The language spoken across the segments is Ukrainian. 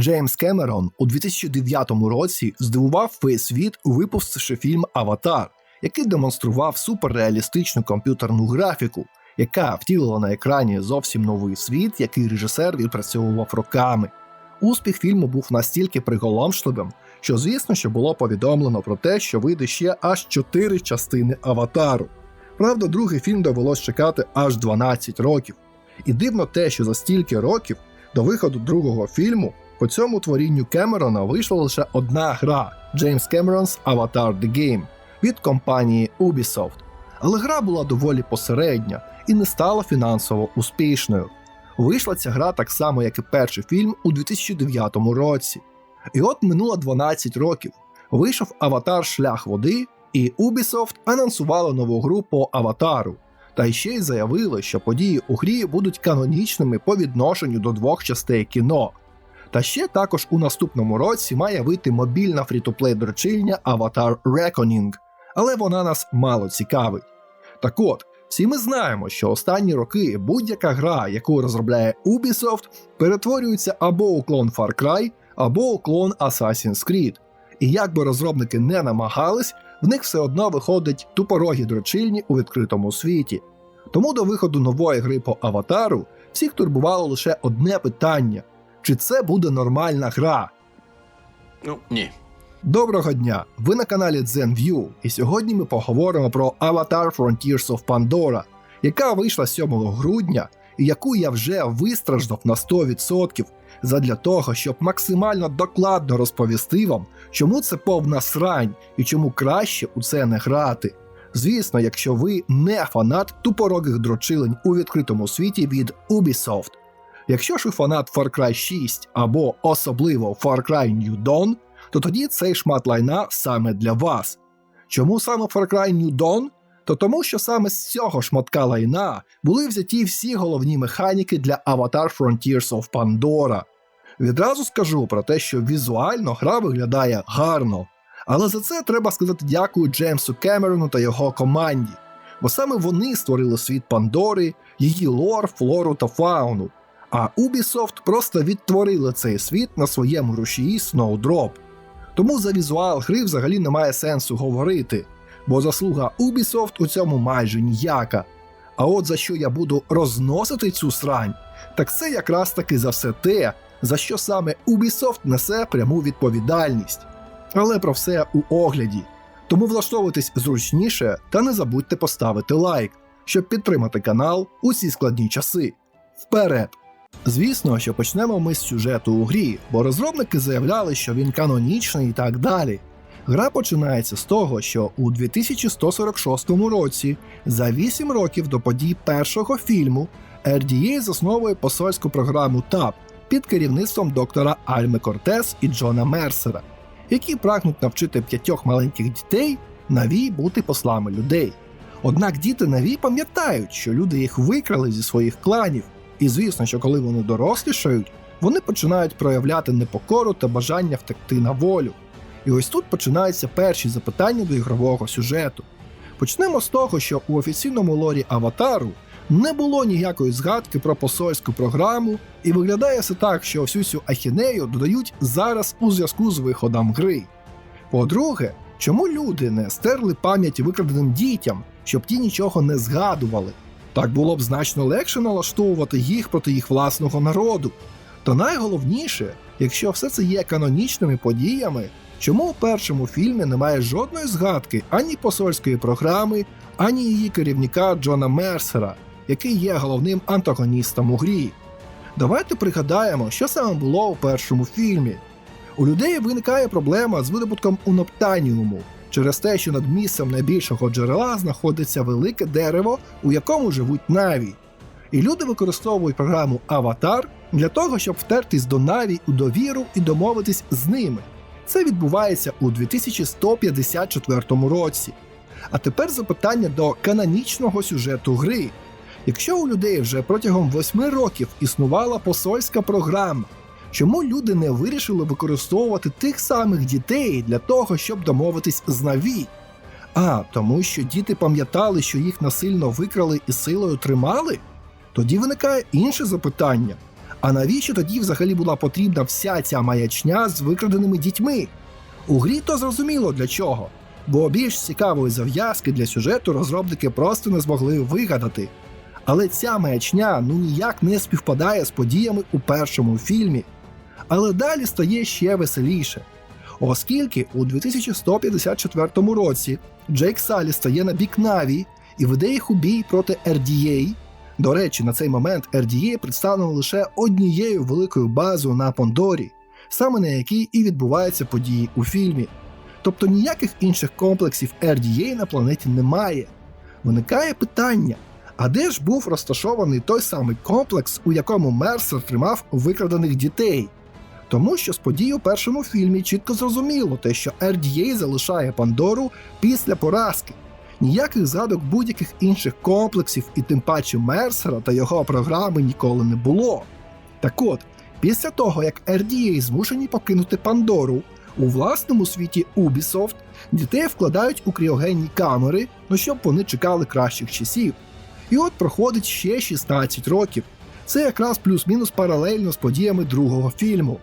Джеймс Кемерон у 2009 році здивував весь світ, випустивши фільм Аватар, який демонстрував суперреалістичну комп'ютерну графіку, яка втілила на екрані зовсім новий світ, який режисер відпрацьовував роками. Успіх фільму був настільки приголомшливим, що звісно, що було повідомлено про те, що вийде ще аж 4 частини аватару. Правда, другий фільм довелось чекати аж 12 років. І дивно те, що за стільки років до виходу другого фільму по цьому творінню Кемерона вийшла лише одна гра James Cameron's Avatar The Game від компанії Ubisoft. Але гра була доволі посередня і не стала фінансово успішною. Вийшла ця гра так само, як і перший фільм у 2009 році. І от минуло 12 років. Вийшов Аватар Шлях води, і Ubisoft анонсувала нову гру по Аватару. Та ще й заявили, що події у грі будуть канонічними по відношенню до двох частей кіно. Та ще також у наступному році має вийти мобільна фрі-то-плей дрочильня Avatar Reckoning, але вона нас мало цікавить. Так от, всі ми знаємо, що останні роки будь-яка гра, яку розробляє Ubisoft, перетворюється або у клон Far Cry, або у клон Assassin's Creed. І як би розробники не намагались, в них все одно виходять тупорогі дрочильні у відкритому світі. Тому до виходу нової гри по аватару всіх турбувало лише одне питання: чи це буде нормальна гра? Ну, ні. Доброго дня! Ви на каналі ZenView, і сьогодні ми поговоримо про Avatar Frontiers of Pandora, яка вийшла 7 грудня і яку я вже вистраждав на 100% задля того, щоб максимально докладно розповісти вам, чому це повна срань і чому краще у це не грати. Звісно, якщо ви не фанат тупорогих дрочилень у відкритому світі від Ubisoft. Якщо ж ви фанат Far Cry 6 або особливо Far Cry New Dawn, то тоді цей шмат лайна саме для вас. Чому саме Far Cry New Dawn? То тому, що саме з цього шматка лайна були взяті всі головні механіки для Avatar Frontiers of Pandora. Відразу скажу про те, що візуально гра виглядає гарно, але за це треба сказати дякую Джеймсу Кемерону та його команді, бо саме вони створили світ Пандори, її лор, флору та фауну. А Ubisoft просто відтворили цей світ на своєму рушії Snowdrop. Тому за візуал гри взагалі немає сенсу говорити, бо заслуга Ubisoft у цьому майже ніяка. А от за що я буду розносити цю срань, так це якраз таки за все те, за що саме Ubisoft несе пряму відповідальність. Але про все у огляді. Тому влаштовуйтесь зручніше та не забудьте поставити лайк, щоб підтримати канал у ці складні часи. Вперед! Звісно, що почнемо ми з сюжету у грі, бо розробники заявляли, що він канонічний і так далі. Гра починається з того, що у 2146 році, за 8 років до подій першого фільму, RDA засновує посольську програму ТАП під керівництвом доктора Альми Кортес і Джона Мерсера, які прагнуть навчити п'ятьох маленьких дітей навій бути послами людей. Однак діти навій пам'ятають, що люди їх викрали зі своїх кланів. І звісно, що коли вони дорослішають, вони починають проявляти непокору та бажання втекти на волю. І ось тут починаються перші запитання до ігрового сюжету. Почнемо з того, що у офіційному лорі Аватару не було ніякої згадки про посольську програму, і виглядає все так, що всю цю ахінею додають зараз у зв'язку з виходом гри. По-друге, чому люди не стерли пам'ять викраденим дітям, щоб ті нічого не згадували? Так було б значно легше налаштовувати їх проти їх власного народу. Та найголовніше, якщо все це є канонічними подіями, чому у першому фільмі немає жодної згадки ані посольської програми, ані її керівника Джона Мерсера, який є головним антагоністом у грі. Давайте пригадаємо, що саме було у першому фільмі. У людей виникає проблема з видобутком уноптаніуму, через те, що над місцем найбільшого джерела знаходиться велике дерево, у якому живуть Наві. І люди використовують програму Аватар для того, щоб втертись до Наві у довіру і домовитись з ними. Це відбувається у 2154 році. А тепер запитання до канонічного сюжету гри. Якщо у людей вже протягом 8 років існувала посольська програма, чому люди не вирішили використовувати тих самих дітей для того, щоб домовитись з Наві? А тому, що діти пам'ятали, що їх насильно викрали і силою тримали? Тоді виникає інше запитання: А навіщо тоді взагалі була потрібна вся ця маячня з викраденими дітьми? У грі то зрозуміло для чого, бо більш цікавої зав'язки для сюжету розробники просто не змогли вигадати. Але ця маячня ну ніяк не співпадає з подіями у першому фільмі. Але далі стає ще веселіше. Оскільки у 2154 році Джейк Салі стає на бік Наві і веде їх у бій проти RDA. До речі, на цей момент RDA представлено лише однією великою базою на Пондорі, саме на якій і відбуваються події у фільмі. Тобто ніяких інших комплексів RDA на планеті немає. Виникає питання: а де ж був розташований той самий комплекс, у якому Мерсер тримав викрадених дітей? Тому що з подій у першому фільмі чітко зрозуміло те, що RDA залишає Пандору після поразки. Ніяких згадок будь-яких інших комплексів і тим паче Мерсера та його програми ніколи не було. Так от, після того як RDA змушені покинути Пандору, у власному світі Ubisoft дітей вкладають у кріогенні камери, ну щоб вони чекали кращих часів. І от проходить ще 16 років. Це якраз плюс-мінус паралельно з подіями другого фільму.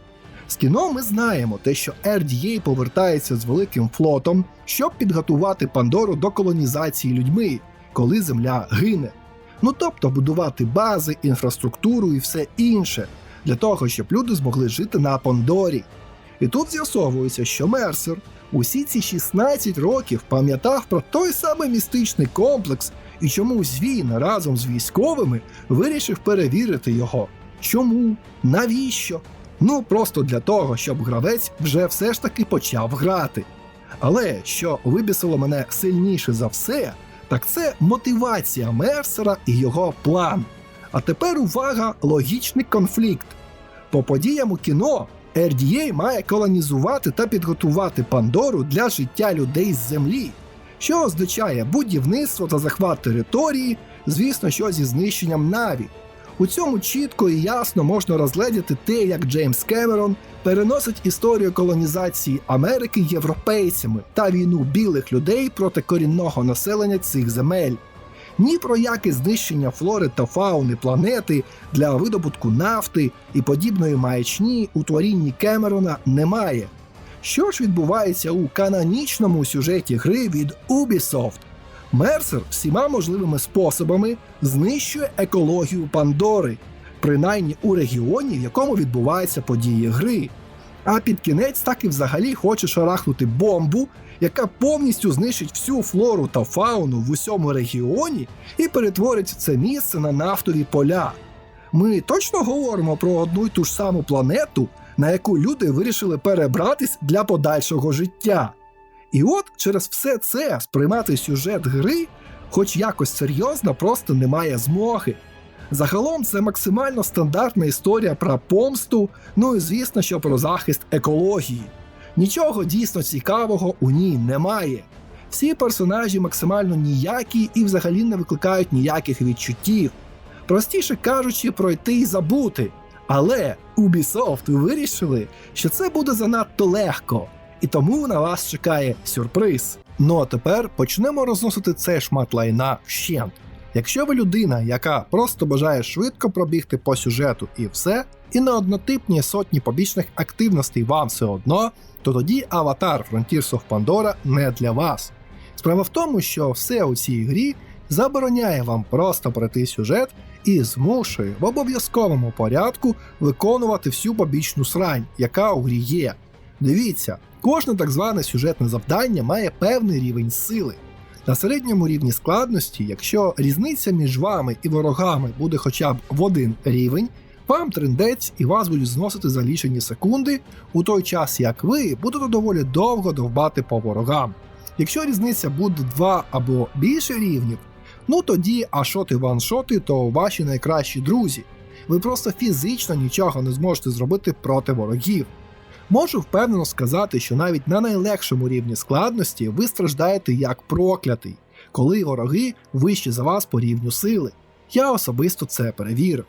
З кіно ми знаємо те, що RDA повертається з великим флотом, щоб підготувати Пандору до колонізації людьми, коли Земля гине. Ну тобто будувати бази, інфраструктуру і все інше, для того, щоб люди змогли жити на Пандорі. І тут з'ясовується, що Мерсер усі ці 16 років пам'ятав про той самий містичний комплекс, і чомусь він разом з військовими вирішив перевірити його. Чому? Навіщо? Ну просто для того, щоб гравець вже все ж таки почав грати. Але що вибісило мене сильніше за все, так це мотивація Мерсера і його план. А тепер увага, логічний конфлікт. По подіям у кіно RDA має колонізувати та підготувати Пандору для життя людей з землі, що означає будівництво та захват території, звісно, що зі знищенням Наві. У цьому чітко і ясно можна розгледіти те, як Джеймс Кемерон переносить історію колонізації Америки європейцями та війну білих людей проти корінного населення цих земель. Ні про яке знищення флори та фауни планети для видобутку нафти і подібної маячні у творінні Кемерона немає. Що ж відбувається у канонічному сюжеті гри від Ubisoft? Мерсер всіма можливими способами знищує екологію Пандори, принаймні у регіоні, в якому відбуваються події гри. А під кінець так і взагалі хоче шарахнути бомбу, яка повністю знищить всю флору та фауну в усьому регіоні і перетворить це місце на нафтові поля. Ми точно говоримо про одну й ту ж саму планету, на яку люди вирішили перебратись для подальшого життя. І от через все це сприймати сюжет гри, хоч якось серйозно, просто немає змоги. Загалом це максимально стандартна історія про помсту, ну і звісно, що про захист екології. Нічого дійсно цікавого у ній немає. Всі персонажі максимально ніякі і взагалі не викликають ніяких відчуттів. Простіше кажучи, пройти і забути. Але Ubisoft вирішили, що це буде занадто легко, і тому на вас чекає сюрприз. Ну а тепер почнемо розносити цей шмат лайна вщент. Якщо ви людина, яка просто бажає швидко пробігти по сюжету і все, і на однотипні сотні побічних активностей вам все одно, то тоді аватар Frontiers of Pandora не для вас. Справа в тому, що все у цій грі забороняє вам просто пройти сюжет і змушує в обов'язковому порядку виконувати всю побічну срань, яка у грі є. Дивіться, кожне так зване сюжетне завдання має певний рівень сили. На середньому рівні складності, якщо різниця між вами і ворогами буде хоча б в один рівень, вам трендець і вас будуть зносити за лічені секунди, у той час як ви будете доволі довго довбати по ворогам. Якщо різниця буде два або більше рівнів, ну тоді ашоти ваншоти то ваші найкращі друзі. Ви просто фізично нічого не зможете зробити проти ворогів. Можу впевнено сказати, що навіть на найлегшому рівні складності ви страждаєте як проклятий, коли вороги вищі за вас по рівню сили. Я особисто це перевірив.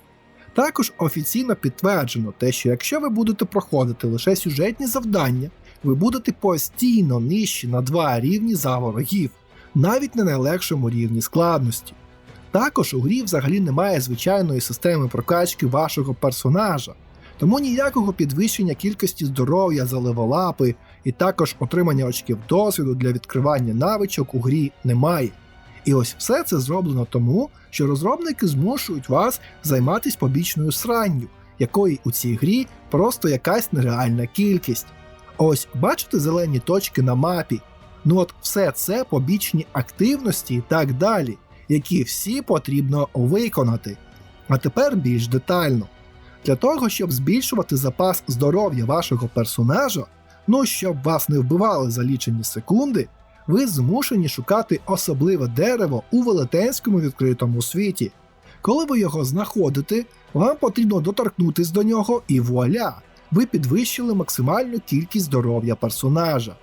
Також офіційно підтверджено те, що якщо ви будете проходити лише сюжетні завдання, ви будете постійно нижчі на два рівні за ворогів, навіть на найлегшому рівні складності. Також у грі взагалі немає звичайної системи прокачки вашого персонажа, тому ніякого підвищення кількості здоров'я за левелапи і також отримання очків досвіду для відкривання навичок у грі немає. І ось все це зроблено тому, що розробники змушують вас займатися побічною сранню, якої у цій грі просто якась нереальна кількість. Ось бачите зелені точки на мапі? Ну от все це побічні активності і так далі, які всі потрібно виконати. А тепер більш детально. Для того, щоб збільшувати запас здоров'я вашого персонажа, ну щоб вас не вбивали за лічені секунди, ви змушені шукати особливе дерево у велетенському відкритому світі. Коли ви його знаходите, вам потрібно доторкнутись до нього і вуаля! Ви підвищили максимальну кількість здоров'я персонажа.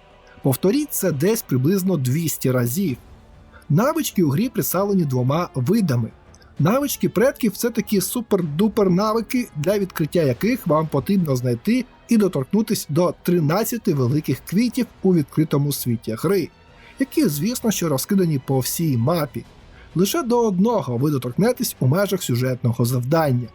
Повторіть це десь приблизно 200 разів. Навички у грі представлені двома видами. Навички предків це такі супер-дупер навики, для відкриття яких вам потрібно знайти і доторкнутись до 13 великих квітів у відкритому світі гри, які, звісно, що розкидані по всій мапі. Лише до одного ви доторкнетесь у межах сюжетного завдання.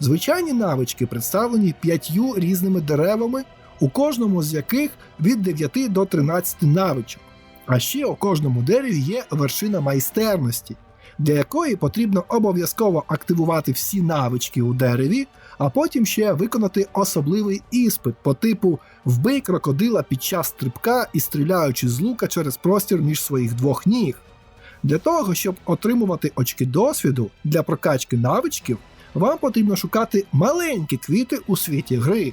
Звичайні навички представлені п'ятью різними деревами, у кожному з яких від 9 до 13 навичок. А ще у кожному дереві є вершина майстерності, для якої потрібно обов'язково активувати всі навички у дереві, а потім ще виконати особливий іспит по типу вбий крокодила під час стрибка і стріляючи з лука через простір між своїх двох ніг. Для того, щоб отримувати очки досвіду для прокачки навичків, вам потрібно шукати маленькі квіти у світі гри.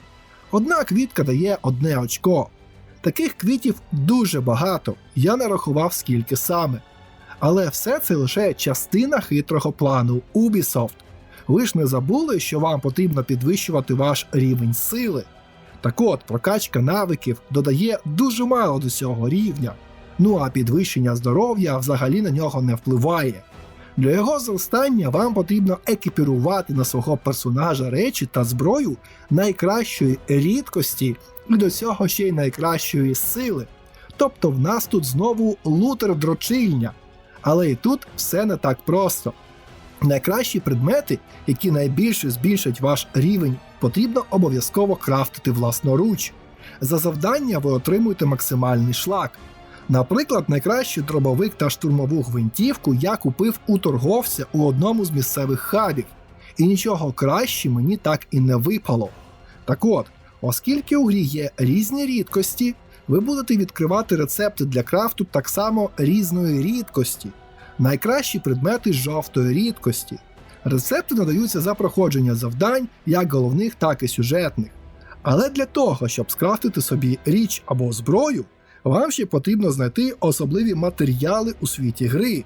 Одна квітка дає одне очко. Таких квітів дуже багато, я не рахував скільки саме. Але все це лише частина хитрого плану Ubisoft. Ви ж не забули, що вам потрібно підвищувати ваш рівень сили. Так от, прокачка навиків додає дуже мало до цього рівня. Ну а підвищення здоров'я взагалі на нього не впливає. Для його зростання вам потрібно екіпірувати на свого персонажа речі та зброю найкращої рідкості і до цього ще й найкращої сили. Тобто в нас тут знову лутер дрочильня. Але і тут все не так просто. Найкращі предмети, які найбільше збільшать ваш рівень, потрібно обов'язково крафтити власноруч. За завдання ви отримуєте максимальний шлак. Наприклад, найкращий дробовик та штурмову гвинтівку я купив у торговця у одному з місцевих хабів, і нічого краще мені так і не випало. Так от, оскільки у грі є різні рідкості, ви будете відкривати рецепти для крафту так само різної рідкості, найкращі предмети жовтої рідкості. Рецепти надаються за проходження завдань, як головних, так і сюжетних. Але для того, щоб скрафтити собі річ або зброю, вам ще потрібно знайти особливі матеріали у світі гри.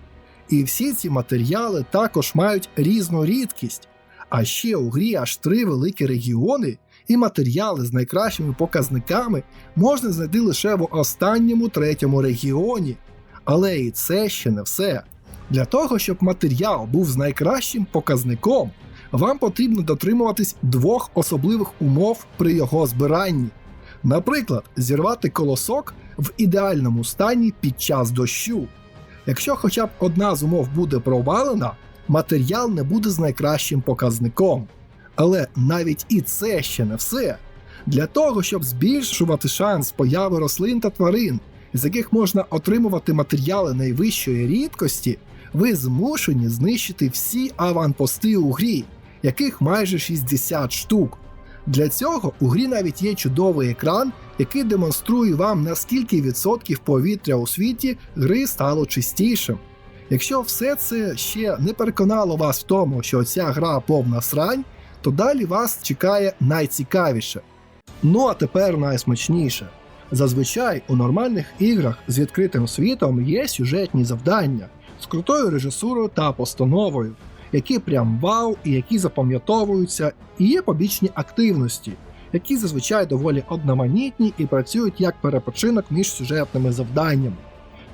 І всі ці матеріали також мають різну рідкість. А ще у грі аж три великі регіони, і матеріали з найкращими показниками можна знайти лише в останньому третьому регіоні. Але і це ще не все. Для того, щоб матеріал був з найкращим показником, вам потрібно дотримуватись двох особливих умов при його збиранні. Наприклад, зірвати колосок в ідеальному стані під час дощу. Якщо хоча б одна з умов буде провалена, матеріал не буде з найкращим показником. Але навіть і це ще не все. Для того, щоб збільшувати шанс появи рослин та тварин, з яких можна отримувати матеріали найвищої рідкості, ви змушені знищити всі аванпости у грі, яких майже 60 штук. Для цього у грі навіть є чудовий екран, який демонструє вам наскільки відсотків повітря у світі гри стало чистішим. Якщо все це ще не переконало вас в тому, що ця гра повна срань, то далі вас чекає найцікавіше. Ну а тепер найсмачніше. Зазвичай у нормальних іграх з відкритим світом є сюжетні завдання з крутою режисурою та постановою, які прям вау і які запам'ятовуються, і є побічні активності, які зазвичай доволі одноманітні і працюють як перепочинок між сюжетними завданнями.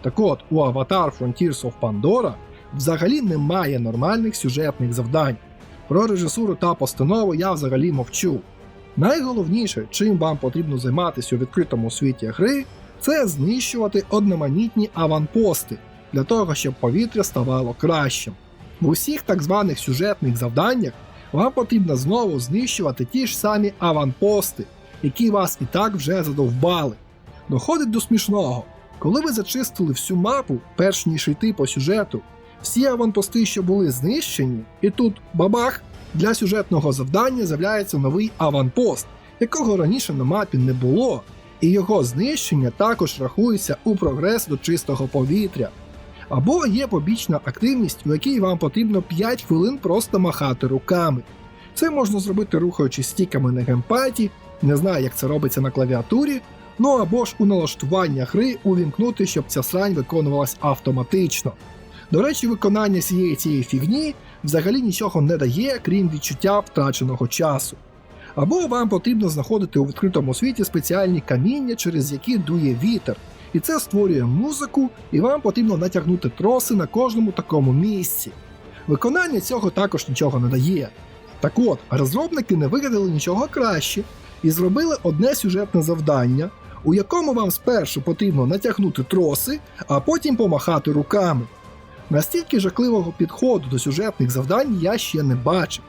Так от, у Avatar Frontiers of Pandora взагалі немає нормальних сюжетних завдань. Про режисуру та постанову я взагалі мовчу. Найголовніше, чим вам потрібно займатися у відкритому світі гри, це знищувати одноманітні аванпости для того, щоб повітря ставало кращим. В усіх так званих сюжетних завданнях вам потрібно знову знищувати ті ж самі аванпости, які вас і так вже задовбали. Доходить до смішного. Коли ви зачистили всю мапу, перш ніж йти по сюжету, всі аванпости, що були знищені, і тут бабах, для сюжетного завдання з'являється новий аванпост, якого раніше на мапі не було, і його знищення також рахується у прогрес до чистого повітря. Або є побічна активність, у якій вам потрібно 5 хвилин просто махати руками. Це можна зробити рухаючи стіками на геймпаді, не знаю, як це робиться на клавіатурі, ну або ж у налаштування гри увімкнути, щоб ця срань виконувалась автоматично. До речі, виконання всієї цієї фігні взагалі нічого не дає, крім відчуття втраченого часу. Або вам потрібно знаходити у відкритому світі спеціальні каміння, через які дує вітер, і це створює музику, і вам потрібно натягнути троси на кожному такому місці. Виконання цього також нічого не дає. Так от, розробники не вигадали нічого краще і зробили одне сюжетне завдання, у якому вам спершу потрібно натягнути троси, а потім помахати руками. Настільки жахливого підходу до сюжетних завдань я ще не бачив.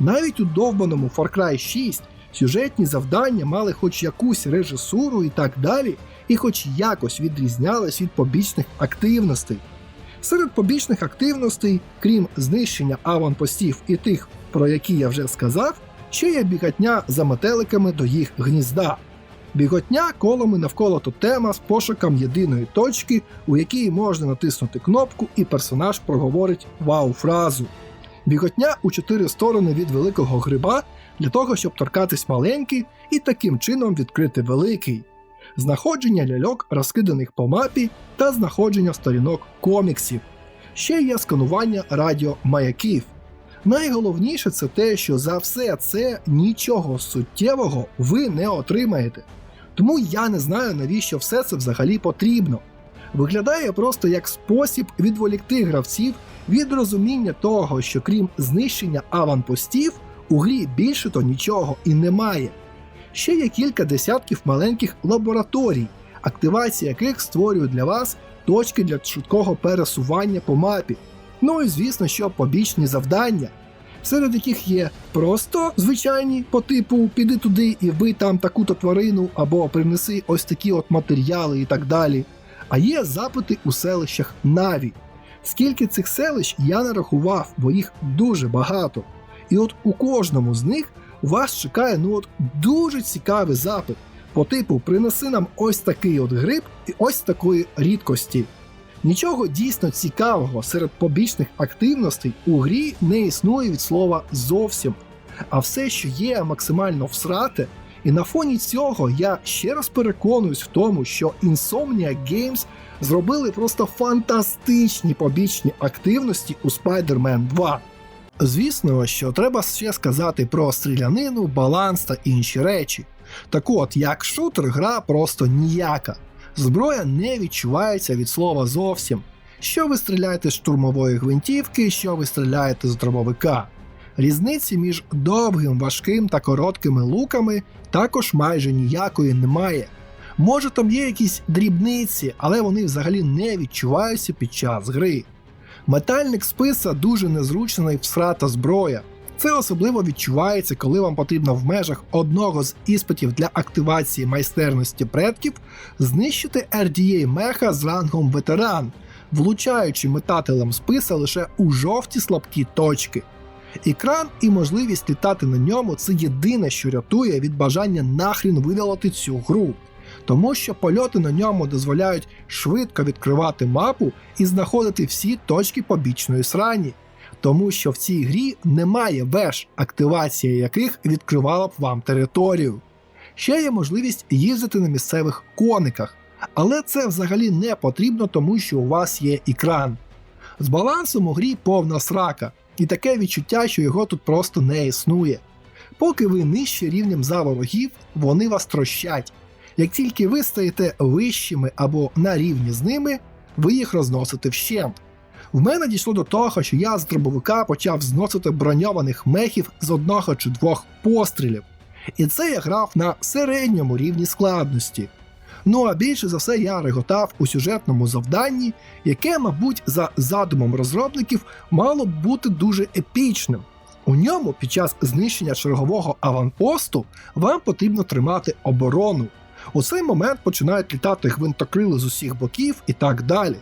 Навіть у довбаному Far Cry 6 сюжетні завдання мали хоч якусь режисуру і так далі, і хоч якось відрізнялись від побічних активностей. Серед побічних активностей, крім знищення аванпостів і тих, про які я вже сказав, ще є біготня за метеликами до їх гнізда. Біготня колами навколо тотема з пошуком єдиної точки, у якій можна натиснути кнопку, і персонаж проговорить вау-фразу. Біготня у чотири сторони від великого гриба для того, щоб торкатись маленький і таким чином відкрити великий. Знаходження ляльок, розкиданих по мапі, та знаходження сторінок коміксів. Ще є сканування радіомаяків. Найголовніше це те, що за все це нічого суттєвого ви не отримаєте. Тому я не знаю, навіщо все це взагалі потрібно. Виглядає просто як спосіб відволікти гравців від розуміння того, що крім знищення аванпостів, у грі більше то нічого і немає. Ще є кілька десятків маленьких лабораторій, активація яких створює для вас точки для швидкого пересування по мапі. Ну і звісно, що побічні завдання, серед яких є просто звичайні по типу піди туди і вбий там таку-то тварину, або принеси ось такі от матеріали і так далі. А є запити у селищах Наві. Скільки цих селищ я не рахував, бо їх дуже багато. І от у кожному з них вас чекає ну от дуже цікавий запит по типу принеси нам ось такий от гриб і ось такої рідкості. Нічого дійсно цікавого серед побічних активностей у грі не існує від слова зовсім. А все, що є максимально всрате, і на фоні цього я ще раз переконуюсь в тому, що Insomnia Games зробили просто фантастичні побічні активності у Spider-Man 2. Звісно, що треба ще сказати про стрілянину, баланс та інші речі. Так от, як шутер, гра просто ніяка. Зброя не відчувається від слова зовсім. Що ви стріляєте з штурмової гвинтівки, що ви стріляєте з дробовика. Різниці між довгим, важким та короткими луками також майже ніякої немає. Може там є якісь дрібниці, але вони взагалі не відчуваються під час гри. Метальник списа дуже незручна і всрата зброя. Це особливо відчувається, коли вам потрібно в межах одного з іспитів для активації майстерності предків знищити RDA меха з рангом ветеран, влучаючи метателем списа лише у жовті слабкі точки. Екран і можливість літати на ньому це єдине, що рятує від бажання нахрін видалити цю гру. Тому що польоти на ньому дозволяють швидко відкривати мапу і знаходити всі точки побічної срані. Тому що в цій грі немає веж, активація яких відкривала б вам територію. Ще є можливість їздити на місцевих кониках, але це взагалі не потрібно, тому що у вас є екран. З балансом у грі повна срака, і таке відчуття, що його тут просто не існує. Поки ви нижче рівнем за ворогів, вони вас трощать. Як тільки ви стаєте вищими або на рівні з ними, ви їх розносите вщент. В мене дійшло до того, що я з дробовика почав зносити броньованих мехів з одного чи двох пострілів. І це я грав на середньому рівні складності. Ну а більше за все я реготав у сюжетному завданні, яке, мабуть, за задумом розробників мало б бути дуже епічним. У ньому під час знищення чергового аванпосту вам потрібно тримати оборону. У цей момент починають літати гвинтокрили з усіх боків і так далі.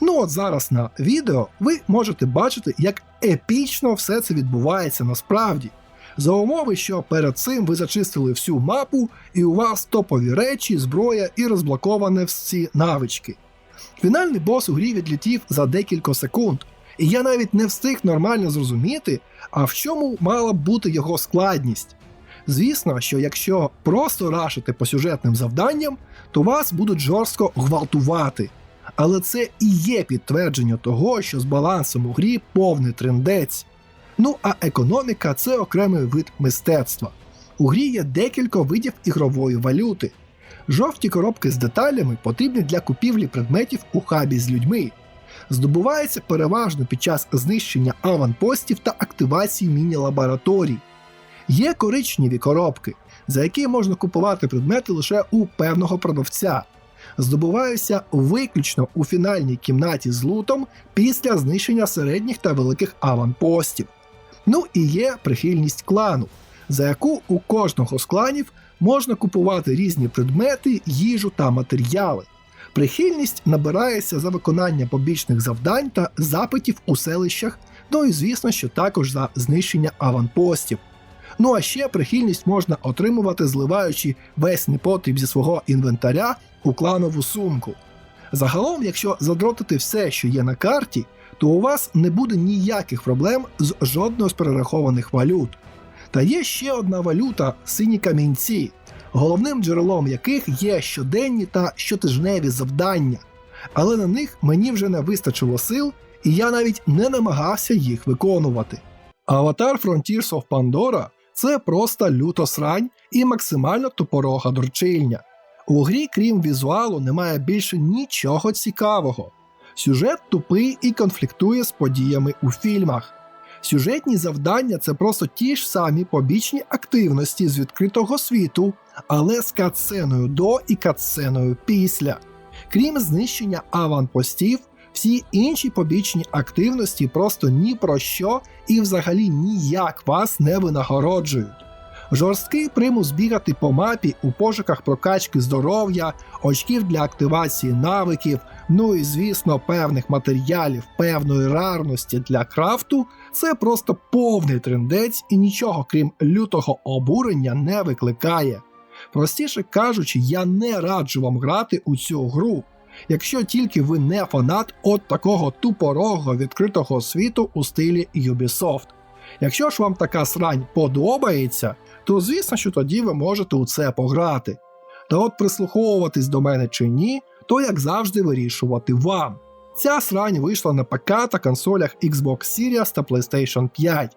Ну от зараз на відео ви можете бачити, як епічно все це відбувається насправді. За умови, що перед цим ви зачистили всю мапу, і у вас топові речі, зброя і розблоковані всі навички. Фінальний бос у грі відлітів за декілька секунд, і я навіть не встиг нормально зрозуміти, а в чому мала б бути його складність. Звісно, що якщо просто рашити по сюжетним завданням, то вас будуть жорстко гвалтувати. Але це і є підтвердження того, що з балансом у грі повний трендець. Ну а економіка це окремий вид мистецтва. У грі є декілька видів ігрової валюти. Жовті коробки з деталями потрібні для купівлі предметів у хабі з людьми. Здобувається переважно під час знищення аванпостів та активації міні-лабораторій. Є коричневі коробки, за які можна купувати предмети лише у певного продавця. Здобуваються виключно у фінальній кімнаті з лутом після знищення середніх та великих аванпостів. Ну і є прихильність клану, за яку у кожного з кланів можна купувати різні предмети, їжу та матеріали. Прихильність набирається за виконання побічних завдань та запитів у селищах, ну і звісно, що також за знищення аванпостів. Ну а ще прихильність можна отримувати, зливаючи весь непотріб зі свого інвентаря у кланову сумку. Загалом, якщо задротити все, що є на карті, то у вас не буде ніяких проблем з жодною з перерахованих валют. Та є ще одна валюта сині камінці, головним джерелом яких є щоденні та щотижневі завдання. Але на них мені вже не вистачило сил, і я навіть не намагався їх виконувати. Аватар Frontiers of Pandora це просто люто срань і максимально тупорога дорчильня. У грі, крім візуалу, немає більше нічого цікавого. Сюжет тупий і конфліктує з подіями у фільмах. Сюжетні завдання це просто ті ж самі побічні активності з відкритого світу, але з катсценою до і катсценою після. Крім знищення аванпостів, всі інші побічні активності просто ні про що і взагалі ніяк вас не винагороджують. Жорсткий примус бігати по мапі у пошуках прокачки здоров'я, очків для активації навиків, ну і звісно, певних матеріалів, певної рарності для крафту це просто повний трендець і нічого крім лютого обурення не викликає. Простіше кажучи, я не раджу вам грати у цю гру, якщо тільки ви не фанат от такого тупорого відкритого світу у стилі Ubisoft. Якщо ж вам така срань подобається, то звісно, що тоді ви можете у це пограти. Та от прислуховуватись до мене чи ні, то як завжди вирішувати вам. Ця срань вийшла на ПК та консолях Xbox Series та PlayStation 5.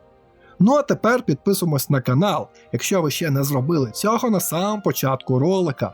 Ну а тепер підписуємось на канал, якщо ви ще не зробили цього на самому початку ролика.